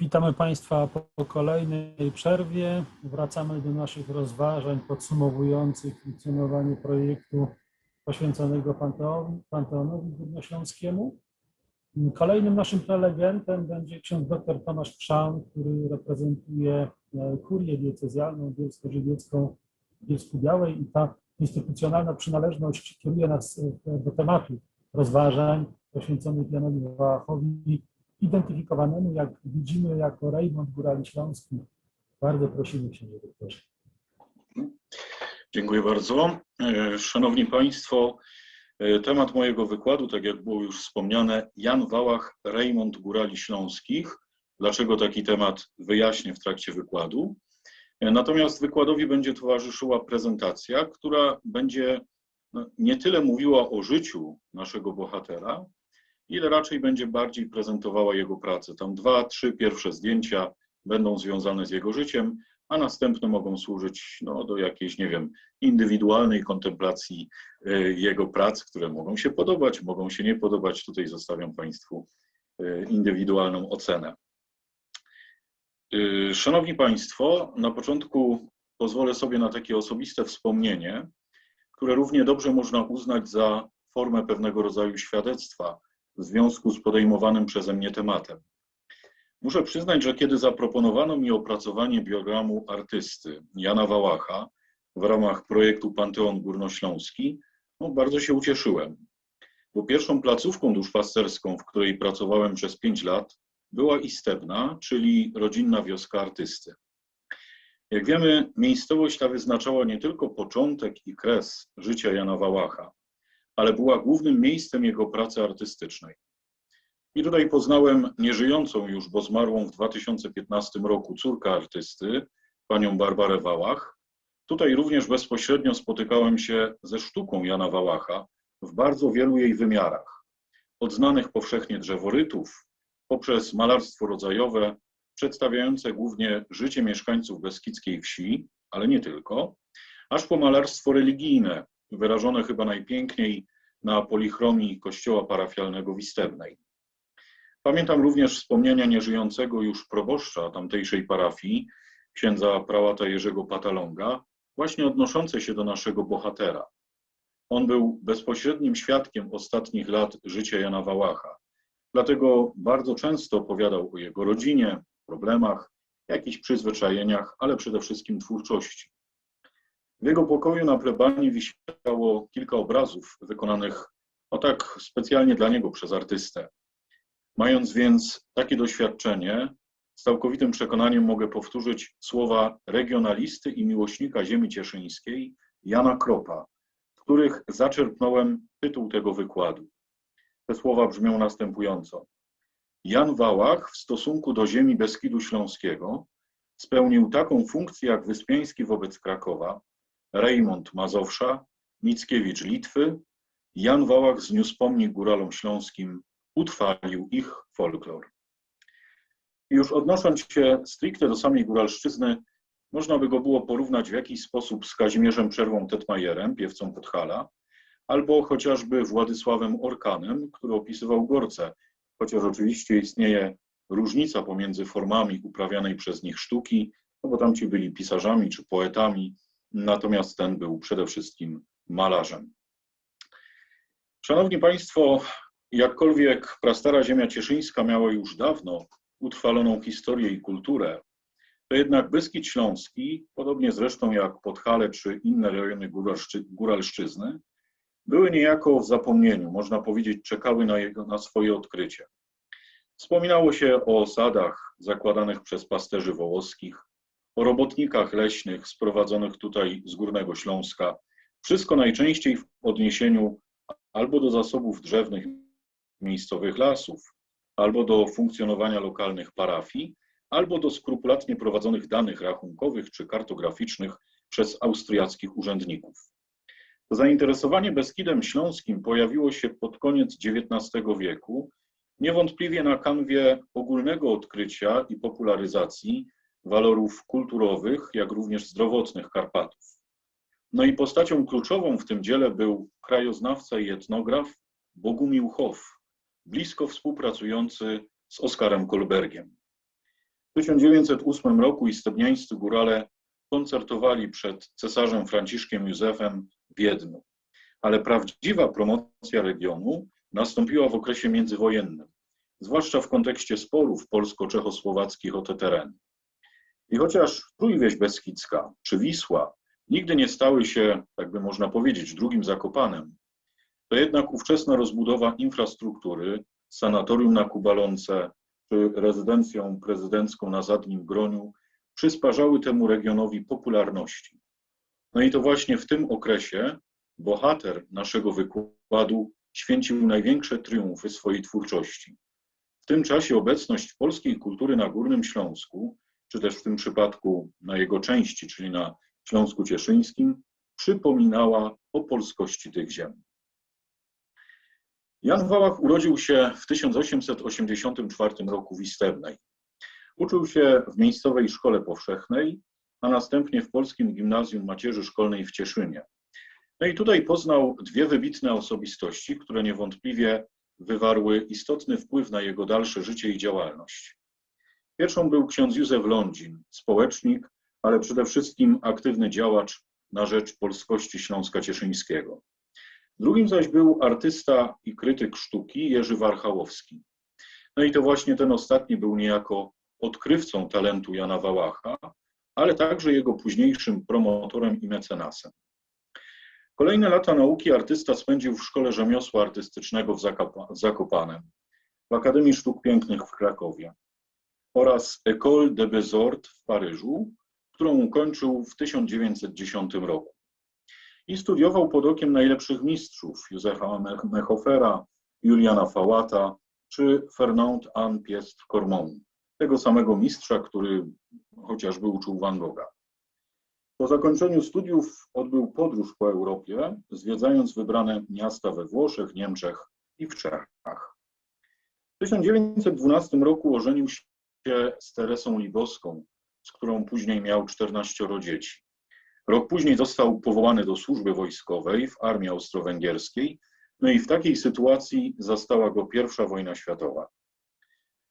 Witamy Państwa po kolejnej przerwie. Wracamy do naszych rozważań podsumowujących funkcjonowanie projektu poświęconego Panteonowi, Górnośląskiemu. Kolejnym naszym prelegentem będzie ksiądz dr Tomasz Trzan, który reprezentuje e, kurię diecezjalną bielsko-żywiecką w Bielsku Białej i ta instytucjonalna przynależność kieruje nas e, do tematu rozważań poświęconych Janowi Wałachowi identyfikowanemu, jak widzimy, jako Rejmont Górali Śląski. Bardzo prosimy księże doktorze. Dziękuję bardzo. E, Szanowni Państwo, e, temat mojego wykładu, tak jak było już wspomniane, Jan Wałach, Rejmont Górali Śląskich. Dlaczego taki temat wyjaśnię w trakcie wykładu. E, Natomiast wykładowi będzie towarzyszyła prezentacja, która będzie no, nie tyle mówiła o życiu naszego bohatera, ile raczej będzie bardziej prezentowała jego pracę. Tam dwa, trzy pierwsze zdjęcia będą związane z jego życiem, a następne mogą służyć no, do jakiejś, nie wiem, indywidualnej kontemplacji y, jego prac, które mogą się podobać, mogą się nie podobać. Tutaj zostawiam Państwu y, indywidualną ocenę. Y, Szanowni Państwo, na początku pozwolę sobie na takie osobiste wspomnienie, które równie dobrze można uznać za formę pewnego rodzaju świadectwa w związku z podejmowanym przeze mnie tematem. Muszę przyznać, że kiedy zaproponowano mi opracowanie biogramu artysty Jana Wałacha w ramach projektu Panteon Górnośląski, no bardzo się ucieszyłem, bo pierwszą placówką duszpasterską, w której pracowałem przez pięć lat, była Istebna, czyli rodzinna wioska artysty. Jak wiemy, miejscowość ta wyznaczała nie tylko początek i kres życia Jana Wałacha, ale była głównym miejscem jego pracy artystycznej. I tutaj poznałem nieżyjącą już, bo zmarłą w 2015 roku córkę artysty, panią Barbarę Wałach. Tutaj również bezpośrednio spotykałem się ze sztuką Jana Wałacha w bardzo wielu jej wymiarach. Od znanych powszechnie drzeworytów, poprzez malarstwo rodzajowe, przedstawiające głównie życie mieszkańców Beskidzkiej wsi, ale nie tylko, aż po malarstwo religijne, wyrażone chyba najpiękniej na polichromii kościoła parafialnego w. Pamiętam również wspomnienia nieżyjącego już proboszcza tamtejszej parafii, księdza prałata Jerzego Patalonga, właśnie odnoszące się do naszego bohatera. On był bezpośrednim świadkiem ostatnich lat życia Jana Wałacha. Dlatego bardzo często opowiadał o jego rodzinie, problemach, jakichś przyzwyczajeniach, ale przede wszystkim twórczości. W jego pokoju na plebanii wisiało kilka obrazów wykonanych no tak specjalnie dla niego przez artystę. Mając więc takie doświadczenie, z całkowitym przekonaniem mogę powtórzyć słowa regionalisty i miłośnika ziemi cieszyńskiej Jana Kropa, których zaczerpnąłem tytuł tego wykładu. Te słowa brzmią następująco. Jan Wałach w stosunku do ziemi Beskidu Śląskiego spełnił taką funkcję jak Wyspiański wobec Krakowa, Rejmont Mazowsza, Mickiewicz Litwy, Jan Wałach zniósł pomnik góralom śląskim, utrwalił ich folklor. Już odnosząc się stricte do samej góralszczyzny, można by go było porównać w jakiś sposób z Kazimierzem Przerwą Tetmajerem, piewcą Podhala, albo chociażby Władysławem Orkanem, który opisywał Gorce, chociaż oczywiście istnieje różnica pomiędzy formami uprawianej przez nich sztuki, no bo tamci byli pisarzami czy poetami, natomiast ten był przede wszystkim malarzem. Szanowni Państwo, jakkolwiek prastara ziemia cieszyńska miała już dawno utrwaloną historię i kulturę, to jednak Beskid Śląski, podobnie zresztą jak Podhale czy inne rejony Góralszczyzny, były niejako w zapomnieniu, można powiedzieć, czekały na, jego, na swoje odkrycie. Wspominało się o osadach zakładanych przez pasterzy wołoskich, o robotnikach leśnych sprowadzonych tutaj z Górnego Śląska, wszystko najczęściej w odniesieniu albo do zasobów drzewnych miejscowych lasów, albo do funkcjonowania lokalnych parafii, albo do skrupulatnie prowadzonych danych rachunkowych czy kartograficznych przez austriackich urzędników. Zainteresowanie Beskidem Śląskim pojawiło się pod koniec XIX wieku, niewątpliwie na kanwie ogólnego odkrycia i popularyzacji walorów kulturowych, jak również zdrowotnych Karpatów. No i postacią kluczową w tym dziele był krajoznawca i etnograf Bogumił Hoff, blisko współpracujący z Oskarem Kolbergiem. W 1908 roku istebniańscy górale koncertowali przed cesarzem Franciszkiem Józefem w Wiedniu. Ale prawdziwa promocja regionu nastąpiła w okresie międzywojennym, zwłaszcza w kontekście sporów polsko-czechosłowackich o te tereny. I chociaż Trójwieś Beskidzka czy Wisła nigdy nie stały się, tak by można powiedzieć, drugim Zakopanem, to jednak ówczesna rozbudowa infrastruktury, sanatorium na Kubalonce czy rezydencją prezydencką na Zadnim Groniu przysparzały temu regionowi popularności. No i to właśnie w tym okresie bohater naszego wykładu święcił największe triumfy swojej twórczości. W tym czasie obecność polskiej kultury na Górnym Śląsku, czy też w tym przypadku na jego części, czyli na Śląsku Cieszyńskim, przypominała o polskości tych ziem. Jan Wałach urodził się w 1884 roku w Istebnej. Uczył się w miejscowej szkole powszechnej, a następnie w Polskim Gimnazjum Macierzy Szkolnej w Cieszynie. No i tutaj poznał dwie wybitne osobistości, które niewątpliwie wywarły istotny wpływ na jego dalsze życie i działalność. Pierwszą był ksiądz Józef Lądzin, społecznik, ale przede wszystkim aktywny działacz na rzecz polskości Śląska Cieszyńskiego. Drugim zaś był artysta i krytyk sztuki Jerzy Warchałowski. No i to właśnie ten ostatni był niejako odkrywcą talentu Jana Wałacha, ale także jego późniejszym promotorem i mecenasem. Kolejne lata nauki artysta spędził w Szkole Rzemiosła Artystycznego w Zakopanem, w Akademii Sztuk Pięknych w Krakowie oraz École de Beaux-Arts w Paryżu, którą ukończył w 1910 roku. I studiował pod okiem najlepszych mistrzów Józefa Mechofera, Juliana Fałata czy Fernand Anne Piestre Cormon, tego samego mistrza, który chociażby uczył Van Gogha. Po zakończeniu studiów odbył podróż po Europie, zwiedzając wybrane miasta we Włoszech, Niemczech i w Czechach. W 1912 roku ożenił się z Teresą Libowską, z którą później miał 14 dzieci. Rok później został powołany do służby wojskowej w armii austro-węgierskiej, no i w takiej sytuacji zastała go I wojna światowa.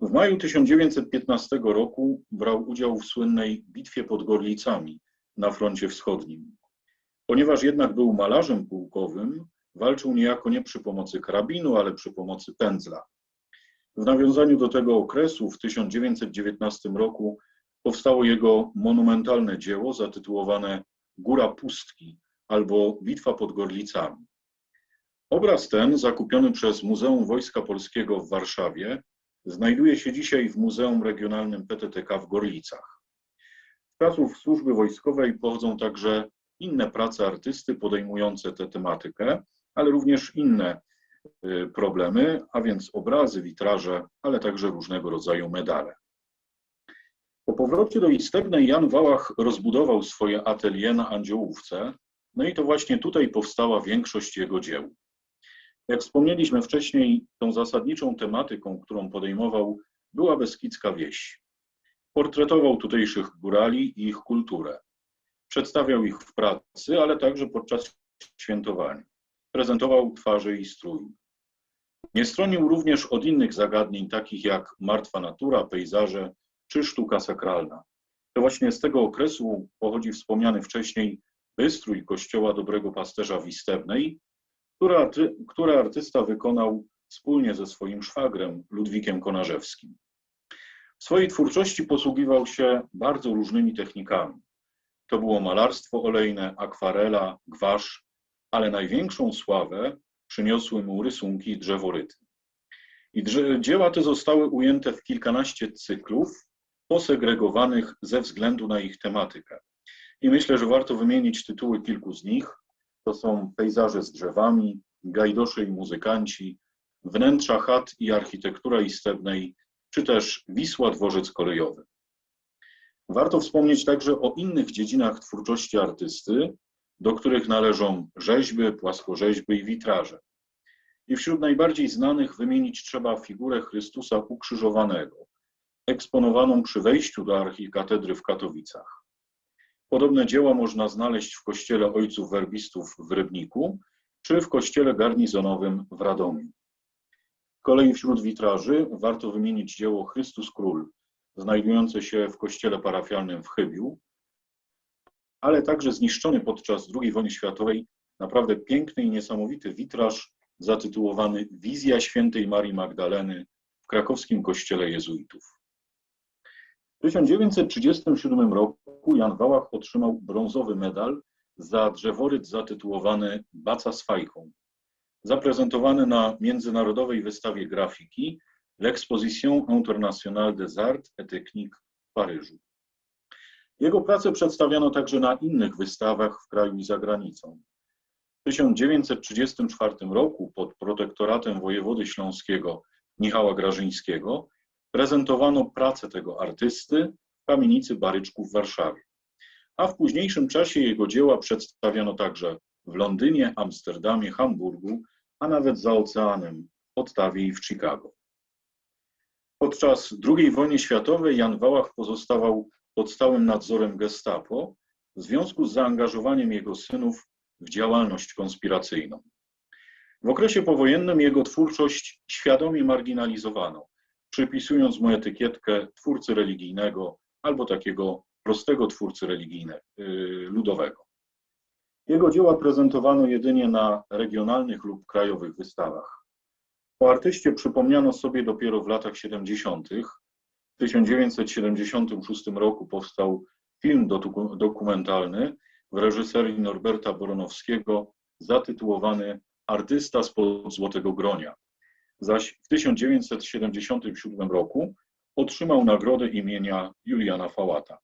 W maju 1915 roku brał udział w słynnej bitwie pod Gorlicami na froncie wschodnim. Ponieważ jednak był malarzem pułkowym, walczył niejako nie przy pomocy karabinu, ale przy pomocy pędzla. W nawiązaniu do tego okresu w 1919 roku powstało jego monumentalne dzieło zatytułowane Góra Pustki albo Bitwa pod Gorlicami. Obraz ten, zakupiony przez Muzeum Wojska Polskiego w Warszawie, znajduje się dzisiaj w Muzeum Regionalnym PTTK w Gorlicach. Z czasów służby wojskowej pochodzą także inne prace artysty podejmujące tę tematykę, ale również inne problemy, a więc obrazy, witraże, ale także różnego rodzaju medale. Po powrocie do Istebnej Jan Wałach rozbudował swoje atelier na Andziołówce, no i to właśnie tutaj powstała większość jego dzieł. Jak wspomnieliśmy wcześniej, tą zasadniczą tematyką, którą podejmował, była Beskidzka wieś. Portretował tutejszych górali i ich kulturę. Przedstawiał ich w pracy, ale także podczas świętowania. Prezentował twarze i strój. Nie stronił również od innych zagadnień, takich jak martwa natura, pejzaże czy sztuka sakralna. To właśnie z tego okresu pochodzi wspomniany wcześniej wystrój kościoła Dobrego Pasterza w Istebnej, który, artysta wykonał wspólnie ze swoim szwagrem Ludwikiem Konarzewskim. W swojej twórczości posługiwał się bardzo różnymi technikami. To było malarstwo olejne, akwarela, gwasz, ale największą sławę przyniosły mu rysunki drzeworyty. I dzieła te zostały ujęte w kilkanaście cyklów, posegregowanych ze względu na ich tematykę. I myślę, że warto wymienić tytuły kilku z nich. To są pejzaże z drzewami, gajdosze i muzykanci, wnętrza chat i architektura istebnej, czy też Wisła dworzec kolejowy. Warto wspomnieć także o innych dziedzinach twórczości artysty, do których należą rzeźby, płaskorzeźby i witraże. I wśród najbardziej znanych wymienić trzeba figurę Chrystusa ukrzyżowanego, eksponowaną przy wejściu do archikatedry w Katowicach. Podobne dzieła można znaleźć w kościele ojców werbistów w Rybniku czy w kościele garnizonowym w Radomiu. Kolei wśród witraży warto wymienić dzieło Chrystus Król, znajdujące się w kościele parafialnym w Chybiu, ale także zniszczony podczas II wojny światowej naprawdę piękny i niesamowity witraż zatytułowany Wizja świętej Marii Magdaleny w krakowskim kościele jezuitów. W 1937 roku Jan Wałach otrzymał brązowy medal za drzeworyt zatytułowany Baca z fajką, zaprezentowany na międzynarodowej wystawie grafiki L'Exposition Internationale des Arts et Techniques w Paryżu. Jego pracę przedstawiano także na innych wystawach w kraju i za granicą. W 1934 roku pod protektoratem wojewody śląskiego Michała Grażyńskiego prezentowano pracę tego artysty w kamienicy Baryczków w Warszawie. A w późniejszym czasie jego dzieła przedstawiano także w Londynie, Amsterdamie, Hamburgu, a nawet za oceanem w Ottawie i w Chicago. Podczas II wojny światowej Jan Wałach pozostawał pod stałym nadzorem Gestapo w związku z zaangażowaniem jego synów w działalność konspiracyjną. W okresie powojennym jego twórczość świadomie marginalizowano, przypisując mu etykietkę twórcy religijnego albo takiego prostego twórcy religijnego, ludowego. Jego dzieła prezentowano jedynie na regionalnych lub krajowych wystawach. O artyście przypomniano sobie dopiero w latach 70. W 1976 roku powstał film dokumentalny w reżyserii Norberta Boronowskiego zatytułowany Artysta spod Złotego Gronia. Zaś w 1977 roku otrzymał nagrodę imienia Juliana Fałata.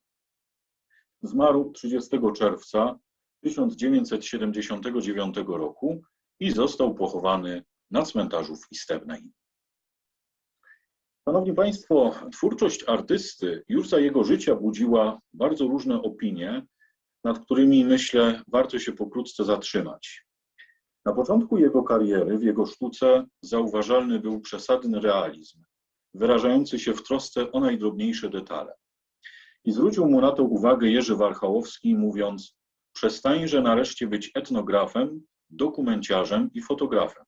Zmarł 30 czerwca 1979 roku i został pochowany na cmentarzu w Istebnej. Szanowni Państwo, twórczość artysty już za jego życia budziła bardzo różne opinie, nad którymi myślę warto się pokrótce zatrzymać. Na początku jego kariery w jego sztuce zauważalny był przesadny realizm, wyrażający się w trosce o najdrobniejsze detale. I zwrócił mu na to uwagę Jerzy Warchałowski, mówiąc: Przestańże nareszcie być etnografem, dokumenciarzem i fotografem.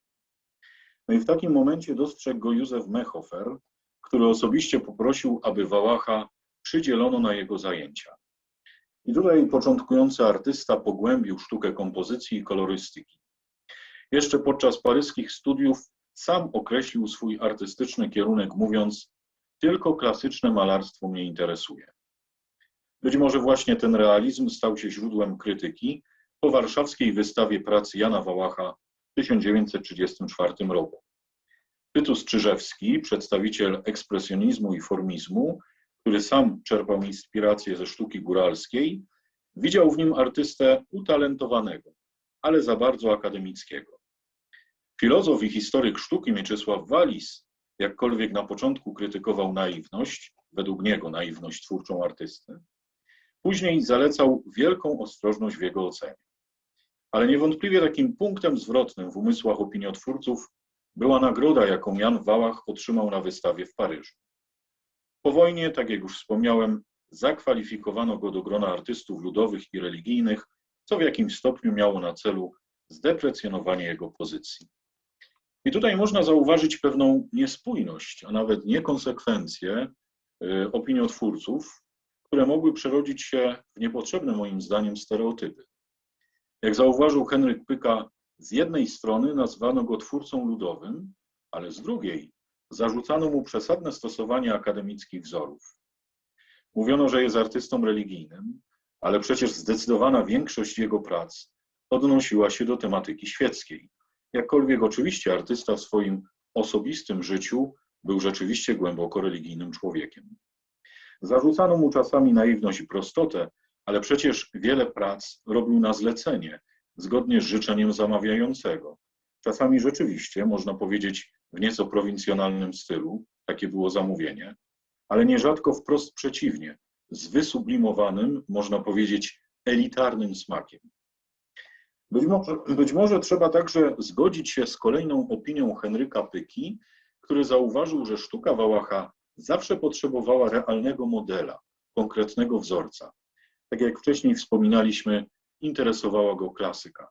No i w takim momencie dostrzegł go Józef Mechofer, który osobiście poprosił, aby Wałacha przydzielono na jego zajęcia. I tutaj początkujący artysta pogłębił sztukę kompozycji i kolorystyki. Jeszcze podczas paryskich studiów sam określił swój artystyczny kierunek, mówiąc: Tylko klasyczne malarstwo mnie interesuje. Być może właśnie ten realizm stał się źródłem krytyki po warszawskiej wystawie pracy Jana Wałacha w 1934 roku. Tytus Czyżewski, przedstawiciel ekspresjonizmu i formizmu, który sam czerpał inspirację ze sztuki góralskiej, widział w nim artystę utalentowanego, ale za bardzo akademickiego. Filozof i historyk sztuki Mieczysław Walis, jakkolwiek na początku krytykował naiwność, według niego naiwność twórczą artysty, później zalecał wielką ostrożność w jego ocenie. Ale niewątpliwie takim punktem zwrotnym w umysłach opiniotwórców była nagroda, jaką Jan Wałach otrzymał na wystawie w Paryżu. Po wojnie, tak jak już wspomniałem, zakwalifikowano go do grona artystów ludowych i religijnych, co w jakimś stopniu miało na celu zdeprecjonowanie jego pozycji. I tutaj można zauważyć pewną niespójność, a nawet niekonsekwencję y, opiniotwórców, które mogły przerodzić się w niepotrzebne moim zdaniem stereotypy. Jak zauważył Henryk Pyka, z jednej strony nazwano go twórcą ludowym, ale z drugiej zarzucano mu przesadne stosowanie akademickich wzorów. Mówiono, że jest artystą religijnym, ale przecież zdecydowana większość jego prac odnosiła się do tematyki świeckiej. Jakkolwiek oczywiście artysta w swoim osobistym życiu był rzeczywiście głęboko religijnym człowiekiem. Zarzucano mu czasami naiwność i prostotę, ale przecież wiele prac robił na zlecenie, zgodnie z życzeniem zamawiającego. Czasami rzeczywiście, można powiedzieć, w nieco prowincjonalnym stylu, takie było zamówienie, ale nierzadko wprost przeciwnie, z wysublimowanym, można powiedzieć, elitarnym smakiem. Być może, być może trzeba także zgodzić się z kolejną opinią Henryka Pyki, który zauważył, że sztuka Wałacha zawsze potrzebowała realnego modela, konkretnego wzorca. Tak jak wcześniej wspominaliśmy, interesowała go klasyka.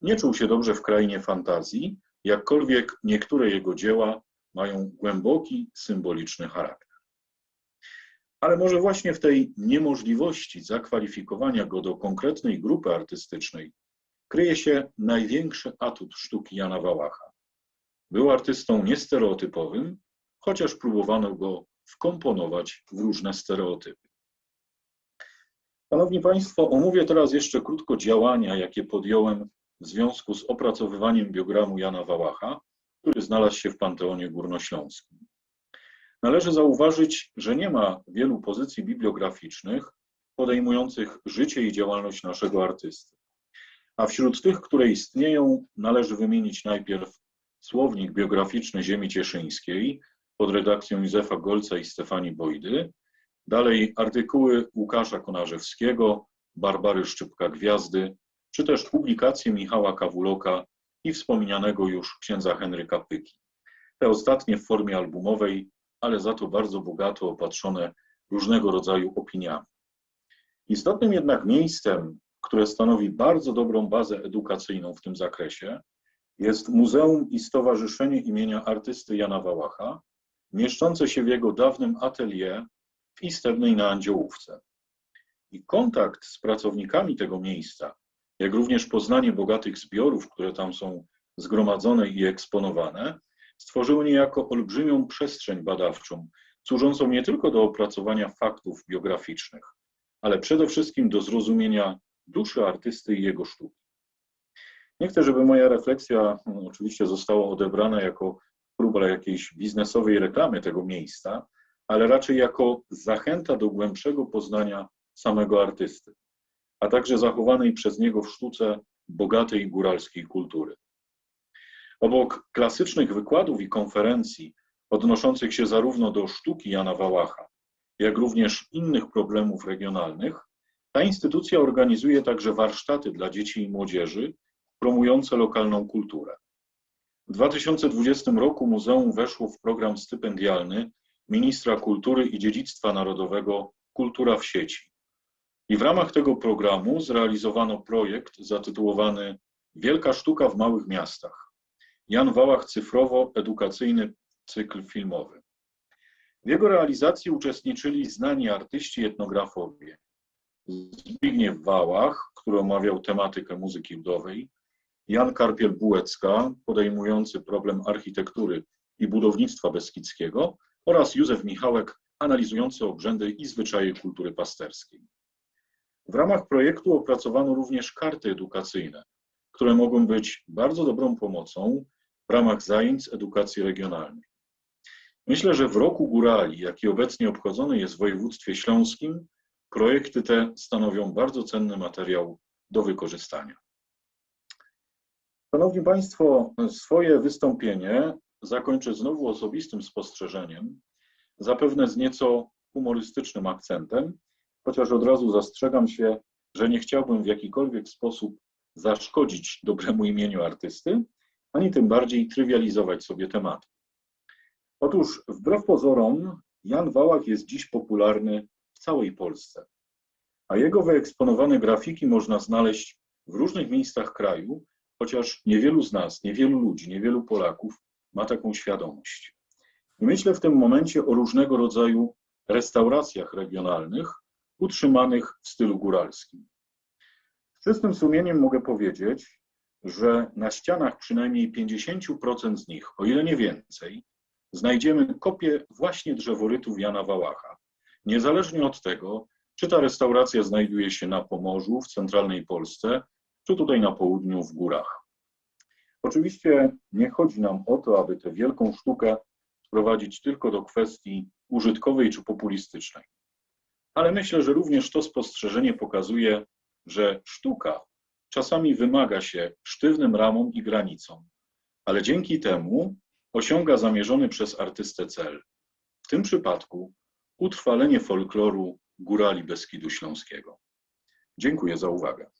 Nie czuł się dobrze w krainie fantazji, jakkolwiek niektóre jego dzieła mają głęboki, symboliczny charakter. Ale może właśnie w tej niemożliwości zakwalifikowania go do konkretnej grupy artystycznej kryje się największy atut sztuki Jana Wałacha. Był artystą niestereotypowym, chociaż próbowano go wkomponować w różne stereotypy. Szanowni Państwo, omówię teraz jeszcze krótko działania, jakie podjąłem w związku z opracowywaniem biogramu Jana Wałacha, który znalazł się w Panteonie Górnośląskim. Należy zauważyć, że nie ma wielu pozycji bibliograficznych podejmujących życie i działalność naszego artysty. A wśród tych, które istnieją, należy wymienić najpierw słownik biograficzny Ziemi Cieszyńskiej pod redakcją Józefa Golca i Stefanii Bojdy, dalej artykuły Łukasza Konarzewskiego, Barbary Szczypka-Gwiazdy, czy też publikacje Michała Kawuloka i wspomnianego już księdza Henryka Pyki. Te ostatnie w formie albumowej, ale za to bardzo bogato opatrzone różnego rodzaju opiniami. Istotnym jednak miejscem, które stanowi bardzo dobrą bazę edukacyjną w tym zakresie, jest Muzeum i Stowarzyszenie imienia artysty Jana Wałacha, mieszczące się w jego dawnym atelier w Istebnej na Andziołówce. I kontakt z pracownikami tego miejsca, jak również poznanie bogatych zbiorów, które tam są zgromadzone i eksponowane, stworzyły niejako olbrzymią przestrzeń badawczą, służącą nie tylko do opracowania faktów biograficznych, ale przede wszystkim do zrozumienia duszy artysty i jego sztuki. Nie chcę, żeby moja refleksja no, oczywiście została odebrana jako próba jakiejś biznesowej reklamy tego miejsca, ale raczej jako zachęta do głębszego poznania samego artysty, a także zachowanej przez niego w sztuce bogatej góralskiej kultury. Obok klasycznych wykładów i konferencji odnoszących się zarówno do sztuki Jana Wałacha, jak również innych problemów regionalnych, ta instytucja organizuje także warsztaty dla dzieci i młodzieży promujące lokalną kulturę. W 2020 roku muzeum weszło w program stypendialny ministra kultury i dziedzictwa narodowego Kultura w sieci. I w ramach tego programu zrealizowano projekt zatytułowany Wielka sztuka w małych miastach. Jan Wałach cyfrowo-edukacyjny cykl filmowy. W jego realizacji uczestniczyli znani artyści etnografowie. Zbigniew Wałach, który omawiał tematykę muzyki ludowej, Jan Karpiel-Bułecka, podejmujący problem architektury i budownictwa beskidzkiego oraz Józef Michałek, analizujący obrzędy i zwyczaje kultury pasterskiej. W ramach projektu opracowano również karty edukacyjne, które mogą być bardzo dobrą pomocą w ramach zajęć edukacji regionalnej. Myślę, że w roku górali, jaki obecnie obchodzony jest w województwie śląskim, projekty te stanowią bardzo cenny materiał do wykorzystania. Szanowni Państwo, swoje wystąpienie zakończę znowu osobistym spostrzeżeniem, zapewne z nieco humorystycznym akcentem, chociaż od razu zastrzegam się, że nie chciałbym w jakikolwiek sposób zaszkodzić dobremu imieniu artysty, ani tym bardziej trywializować sobie tematu. Otóż wbrew pozorom Jan Wałach jest dziś popularny w całej Polsce, a jego wyeksponowane grafiki można znaleźć w różnych miejscach kraju, chociaż niewielu z nas, niewielu ludzi, niewielu Polaków ma taką świadomość. Myślę w tym momencie o różnego rodzaju restauracjach regionalnych utrzymanych w stylu góralskim. Z czystym sumieniem mogę powiedzieć, że na ścianach przynajmniej 50% z nich, o ile nie więcej, znajdziemy kopie właśnie drzeworytów Jana Wałacha. Niezależnie od tego, czy ta restauracja znajduje się na Pomorzu, w centralnej Polsce, czy tutaj na południu, w górach. Oczywiście nie chodzi nam o to, aby tę wielką sztukę sprowadzić tylko do kwestii użytkowej czy populistycznej. Ale myślę, że również to spostrzeżenie pokazuje, że sztuka czasami wymaga się sztywnym ramom i granicom, ale dzięki temu osiąga zamierzony przez artystę cel. W tym przypadku utrwalenie folkloru górali Beskidu Śląskiego. Dziękuję za uwagę.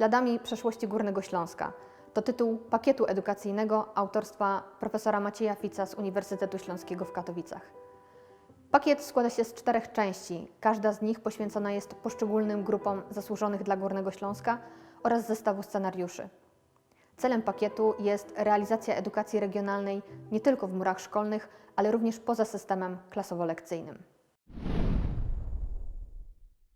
Śladami przeszłości Górnego Śląska. To tytuł pakietu edukacyjnego autorstwa profesora Macieja Fica z Uniwersytetu Śląskiego w Katowicach. Pakiet składa się z czterech części. Każda z nich poświęcona jest poszczególnym grupom zasłużonych dla Górnego Śląska oraz zestawu scenariuszy. Celem pakietu jest realizacja edukacji regionalnej nie tylko w murach szkolnych, ale również poza systemem klasowo-lekcyjnym.